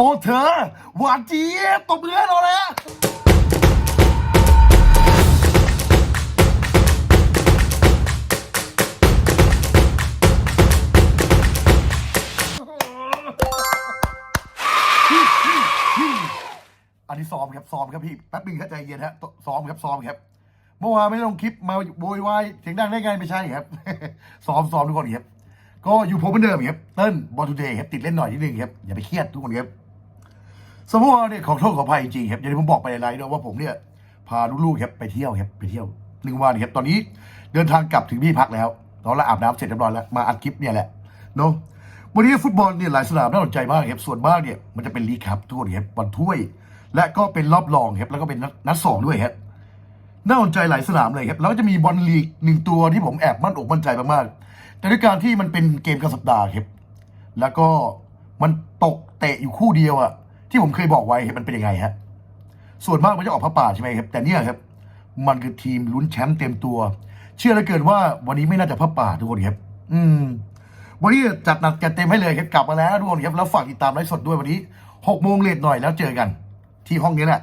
โอ้เธอ หวานเจี๊ยบตบมือให้เราแล้ว อันนี้ซ้อมครับซ้อมครับพี่แป๊บนึงครับใจเย็นฮะซ้อมครับซ้อมครับเมื่อวานไม่ลงคลิปมาโวยวายเสียงดังได้ไงไม่ใช่ครับ ซ้อมซ้อมทุกคนครับก็อยู่ผมเหมือนเดิมครับเติ้ลบอลทูเดย์ครับติดเล่นหน่อยนิดนึงครับอย่าไปเครียดทุกคนครับ สมมติว่าเนี่ยขอโทษขออภัยจริงครับอย่างที่ผมบอกไปในไลน์ด้วยว่าผมเนี่ยพาลูกๆครับไปเที่ยวครับไปเที่ยวหนึ่งวันครับตอนนี้เดินทางกลับถึงที่พักแล้วตอนละอาบน้ำเสร็จเรียบร้อยแล้วมาอัดคลิปเนี่ยแหละเนาะวันนี้ฟุตบอลเนี่ยหลายสนามน่าสนใจมากครับส่วนมากเนี่ยมันจะเป็นลีกครับทุกคนครับบอลถ้วย และก็เป็นรอบรองครับแล้วก็เป็นนัดสองด้วยครับน่าสนใจหลายสนามเลยครับแล้วจะมีบอลลีกหนึ่งตัวที่ผมแอบมั่นอกมั่นใจมากๆแต่ด้วยการที่มันเป็นเกมกลางสัปดาห์ครับแล้วก็มันตกเตะอยู่คู่เดียวอะ ที่ผมเคยบอกไว้มันเป็นยังไงฮะส่วนมากมันจะออกพระป่าใช่ไหมครับ แต่เนี่ยครับ มันคือทีมลุ้นแชมป์เต็มตัว เชื่อเหลือเกินว่าวันนี้ไม่น่าจะพระป่าทุกคนครับ อืม วันนี้จัดหนักจัดเต็มให้เลยครับกลับมาแล้วทุกคนครับแล้วฝากติดตามไลฟ์สดด้วยวันนี้หกโมงเลทหน่อยแล้วเจอกัน ที่ห้องนี้แหละ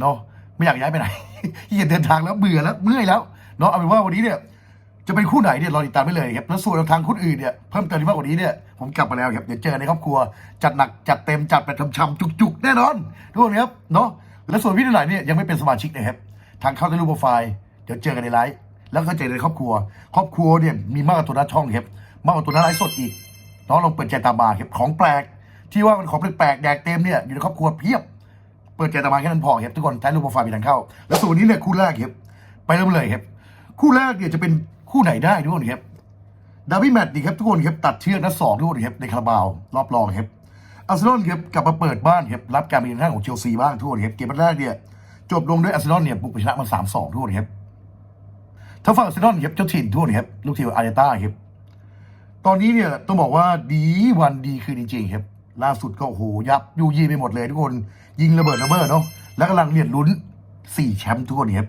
เนาะไม่อยากย้ายไปไหนที่เดินทางแล้วเบื่อแล้วเมื่อยแล้วเนาะเอาเป็นว่าวันนี้เนี่ย จะเป็นคู่ไหนเนี่ยรอติดตามได้เลยครับแล้วส่วนทางคู่อื่นเนี่ยเพิ่มเติมที่มากกว่านี้เนี่ยผมกลับมาแล้วครับเดี๋ยวเจอในครอบครัว จัดหนักจัดเต็มจัดแบบช้ำๆจุกๆ แน่นอนทุกคนครับเนาะแล้วส่วนพี่ทั้งหลายเนี่ยยังไม่เป็นสมาชิกนะครับทางเข้าในรูปโปรไฟล์เดี๋ยวเจอกันในไลฟ์แล้วก็เจอในครอบครัว ครอบครัวเนี่ยมีมากกว่าตัวหน้าช่องครับมากกว่าตัวหน้าไลฟ์สดอีกน้องลองเปิดใจตามาครับของแปลก ที่ว่ามันของแปลกแดกเต็มเนี่ยอยู่ในครอบครัวเพียบ เปิดใจตามาแค่นั้นพอครับทุกคนใช้รูปโปรไฟล์ไปทางเข้า แล้วส่วนนี้เนี่ยคู่แรกครับไปเริ่มเลยครับคู่แรกเนี่ยจะเป็น คู่ไหนได้ทุกคนครับดาร์บี้แมตช์ดีครับทุกคนครับตัดเชือกนัดสองทุกคนครับในคาราบาวรอบรองครับอาร์เซนอลครับกลับมาเปิดบ้านครับรับการเป็นทางของเชลซีบ้างทุกคนครับเกมแรกเนี่ยจบลงด้วยอาร์เซนอลเนี่ยบุกไปชนะมาสามสองทุกคนครับถ้าฝั่งอาร์เซนอลครับเจ้าถิ่นทุกคนครับลูกทีมอาร์เตต้าครับตอนนี้เนี่ยต้องบอกว่าดีวันดีคืนจริงๆครับล่าสุดก็โอ้โหยับยูยีไปหมดเลยทุกคนยิงระเบิดระเบ้อเนาะแล้วกำลังเรียนลุ้นสี่แชมป์ทุกคนครับ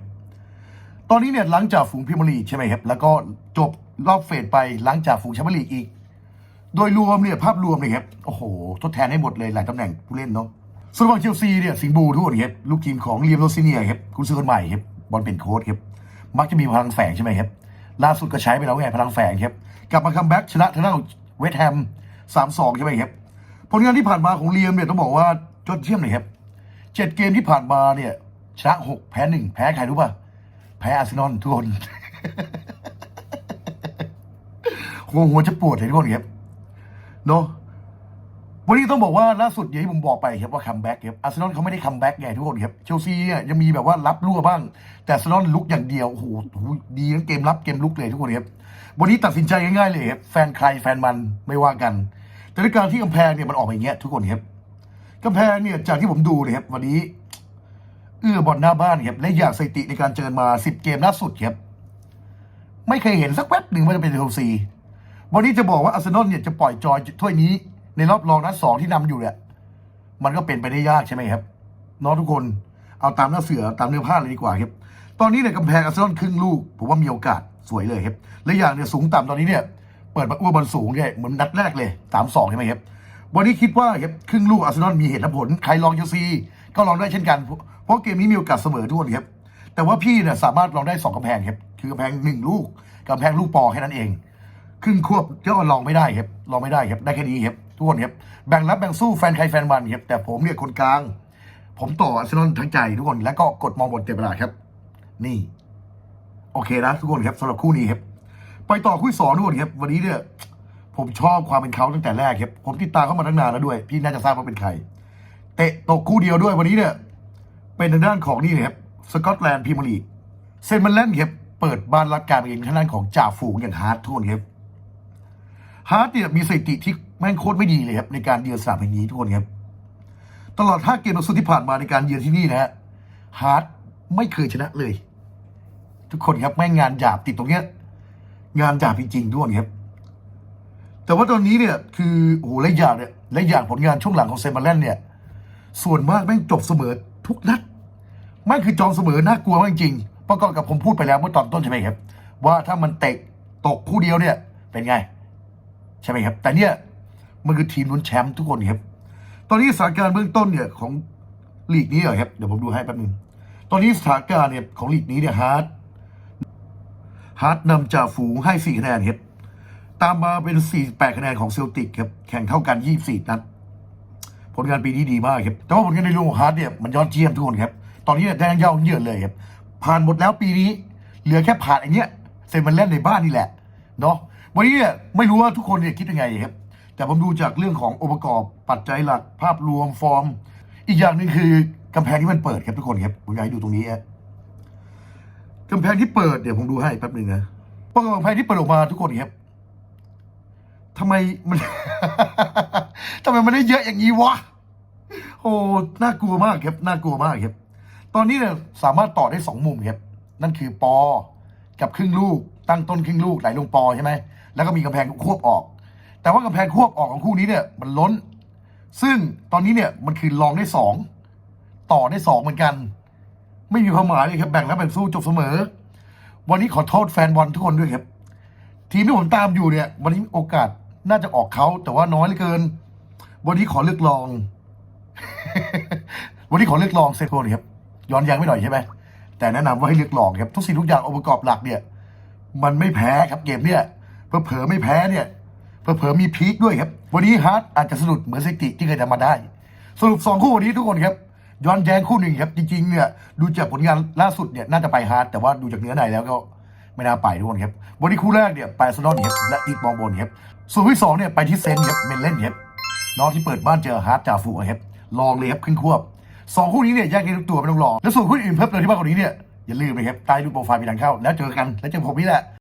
ตอนนี้เนี่ยหลังจากฝูงพรีเมียร์ลีใช่ไหมครับ แล้วก็จบรอบเฟสไปหลังจากฝูงแชมเปี้ยนลีกอีก โดยรวมเนี่ยภาพรวมเลยครับโอ้โห ทดแทนให้หมดเลยหลายตำแหน่งผู้เล่นเนาะส่วนฝั่งเชลซีเนี่ยสิงบูทุกคนครับลูกทีมของเลียมโรซิเนียครับคุณซื้อคนใหม่ครับบอลเป็นโค้ชครับมักจะมีพลังแฝงใช่ไหมครับล่าสุดก็ใช้ไปแล้วไงพลังแฝงครับกลับมาคัมแบ็กชนะทางด้านเวสต์แฮมสามสองใช่ไหมครับผลงานที่ผ่านมาของเลียมเนี่ยต้องบอกว่ายอดเยี่ยมเลยครับเจ็ดเกมที่ผ่านมาเนี่ยชนะหกแพ้หนึ่งแพ้ใครรู้ป่ะ แพ้อาร์เซนอลทุกคนหัวหัวจะปวดเลยทุกคนครับเนาะวันนี้ต้องบอกว่าล่าสุดอย่างที่ผมบอกไปครับว่าคัมแบ็กครับอาร์เซนอลเขาไม่ได้คัมแบ็กไงทุกคนครับเชลซีเนี่ยยังมีแบบว่ารับรั่วบ้าง แต่อาร์เซนอลลุกอย่างเดียวโอ้โหดีทั้งเกมรับเกมลุกเลยทุกคนครับวันนี้ตัดสินใจง่ายๆเลยครับแฟนใครแฟนมันไม่ว่ากัน แต่ด้วยการที่กำแพงเนี่ยมันออกมาอย่างเงี้ยทุกคนครับกำแพงเนี่ยจากที่ผมดูเนี่ยครับวันนี้ เอื้อบอลหน้าบ้านครับและอย่างสถิติในการเจอมาสิบเกมล่าสุดครับไม่เคยเห็นสักแวบหนึ่งว่าจะเป็นเชลซีวันนี้จะบอกว่าอาร์เซนอลเนี่ยจะปล่อยจอยถ้วยนี้ในรอบรองนัดสองที่นำอยู่เนี่ยมันก็เป็นไปได้ยากใช่ไหมครับน้องทุกคนเอาตามหน้าเสือตามเนื้อผ้าเลยดีกว่าครับ ตอนนี้เนี่ยกำแพงอาร์เซนอลครึ่งลูกผมว่ามีโอกาสสวยเลยครับและอย่างเนี่ยสูงต่ำตอนนี้เนี่ยเปิดมาอ้วบอลสูงเนี่ยเหมือนนัดแรกเลยสามสองใช่ไหมครับวันนี้คิดว่าครับครึ่งลูกอาร์เซนอลมีเหตุและผลใครลองเชลซีก็ลองได้เช่นกัน เพราะเกมนี้มีโอกาสเสมอทุกคนครับ แต่ว่าพี่เนี่ยสามารถลองได้สองกำแพงครับ คือกำแพงหนึ่งลูกกำแพงลูกปอแค่นั้นเอง ครึ่งควบก็ลองไม่ได้ครับ ลองไม่ได้ครับ ได้แค่นี้ครับทุกคนครับ แบ่งรับแบ่งสู้แฟนใครแฟนมันครับ แต่ผมเนี่ยคนกลาง ผมต่ออาร์เซนอลทั้งใจทุกคน แล้วก็กดมองบนเต็มเวลาครับ นี่ โอเคนะทุกคนครับสำหรับคู่นี้ครับ ไปต่อคู่สองทุกคนครับ วันนี้เนี่ยผมชอบความเป็นเขาตั้งแต่แรกครับ ผมติดตามเขามาตั้งนานแล้วด้วย พี่น่าจะทราบว่าเป็นใคร เตะตกคู่เดียวด้วยวันนี้เนี่ย เป็นทางด้านของนี่นะครับสกอตแลนด์พรีเมียร์ลีกเซนมันแลนด์ครับเปิดบ้านรับการเองทางด้านของจ่าฝูงอย่างฮาร์ดทุกคนครับฮาร์ดเนี่ยมีสถิติที่แม่งโคตรไม่ดีเลยครับในการเยือนสนามแห่งนี้ทุกคนครับตลอด 5 เกมสุดที่ผ่านมาในการเยือนที่นี่นะฮะฮาร์ดไม่เคยชนะเลย ทุกคนครับแม่งงานหยาบติดตรงเนี้ยงานหยาบจริงๆทุกคนครับ แต่ว่าตอนนี้เนี่ยคือโอ้โหและอย่างเนี่ยและอย่างผลงานช่วงหลังของเซนมาแลนด์เนี่ย ส่วนมากแม่งจบเสมอ ทุกนัดม่งคือจองเสมอน่ากลัวมากจริงๆประกอบกับผมพูดไปแล้วเมื่อตอนต้นใช่ไหมครับ ว่าถ้ามันเตะตกคู่เดียวเนี่ยเป็นไง ใช่ไหมครับ แต่เนี่ยมันคือทีมลุ้นแชมป์ทุกคนครับ ตอนนี้สถานการณ์เบื้องต้นเนี่ยของลีกนี้เหรอครับเดี๋ยวผมดูให้แป๊บนึงตอนนี้สถานการณ์เนี่ยของลีกนี้เนี่ยฮาร์ดฮาร์ดนำจ่าฝูงให้4คะแนนครับตามมาเป็น 48 คะแนนของเซลติกครับ แข่งเท่ากัน 24 นัด ผลงานปีนี้ดีมากครับ แต่ว่าผลงานในเรื่องของฮาร์ดเนี่ยมันยอดเยี่ยมทุกคนครับ ตอนนี้เนี่ยได้เย่าเยือนเลยครับ ผ่านหมดแล้วปีนี้ เหลือแค่ผ่านไอ้เนี้ยเซนมันเล่นในบ้านนี่แหละ เนาะ วันนี้เนี่ยไม่รู้ว่าทุกคนเนี่ยคิดยังไงครับ แต่ผมดูจากเรื่องขององค์ประกอบ ปัจจัยหลัก ภาพรวมฟอร์ม อีกอย่างหนึ่งคือกำแพงที่มันเปิดครับทุกคนครับ ผมอยากให้ดูตรงนี้ฮะกำแพงที่เปิดเดี๋ยวผมดูให้แป๊บหนึ่งนะปรากฏกำแพงที่เปิดออกมาทุกคนครับ ทำไมมัน ทำไมมันได้เยอะอย่างนี้วะ โอ้ น่ากลัวมากครับ น่ากลัวมากครับ ตอนนี้เนี่ยสามารถต่อได้สองมุมครับ นั่นคือปอ กับครึ่งลูก ตั้งต้นครึ่งลูกไหลลงปอใช่ไหม แล้วก็มีกำแพงควบออก แต่ว่ากำแพงควบออกของคู่นี้เนี่ย มันล้น ซึ่งตอนนี้เนี่ยมันคือลองได้สอง ต่อได้สองเหมือนกัน ไม่มีความหมายเลยครับ แบ่งแล้วแบ่งสู้จบเสมอ วันนี้ขอโทษแฟนบอลทุกคนด้วยครับ ทีมที่ผมตามอยู่เนี่ย วันนี้โอกาส น่าจะออกเขาแต่ว่าน้อยเหลือเกิน วันนี้ขอเลือกลอง วันนี้ขอเลือกลองเซโกนครับ ย้อนแย้งไม่หน่อยใช่ไหมแต่แนะนำว่าให้เลือกลองครับทุกสิ่งทุกอย่างองค์ประกอบหลักเนี่ย มันไม่แพ้ครับเกมเนี่ยเผลอๆไม่แพ้เนี่ยเผลอๆมีพีคด้วยครับ วันนี้ฮาร์ดอาจจะสะดุดเหมือนเซกิที่เคยทำมาได้ สรุปสองคู่วันนี้ทุกคนครับย้อนแย้งคู่หนึ่งครับจริงๆเนี่ยดูจากผลงานล่าสุดเนี่ยน่าจะไปฮาร์ดแต่ว่าดูจากเนื้อในแล้วก็ ไม่น่าไปทุกคนครับวันนี้คู่แรกเนี่ยไปอาร์เซนอลครับและติดมองบนครับส่วนที่สองเนี่ยไปที่เซนครับเมนเล่นครับน้องที่เปิดบ้านเจอฮาร์ดจ่าฝูครับลองเลยครับขึ้นควบสองคู่นี้เนี่ยแยกได้ทุกตัวไม่ต้องรอแล้วส่วนคู่อื่นเพิ่มเติมที่มากกว่านี้เนี่ยอย่าลืมนะครับใต้รูปโปรไฟล์มีทางเข้า แล้วเจอกันแล้วเจอผมนี่แหละ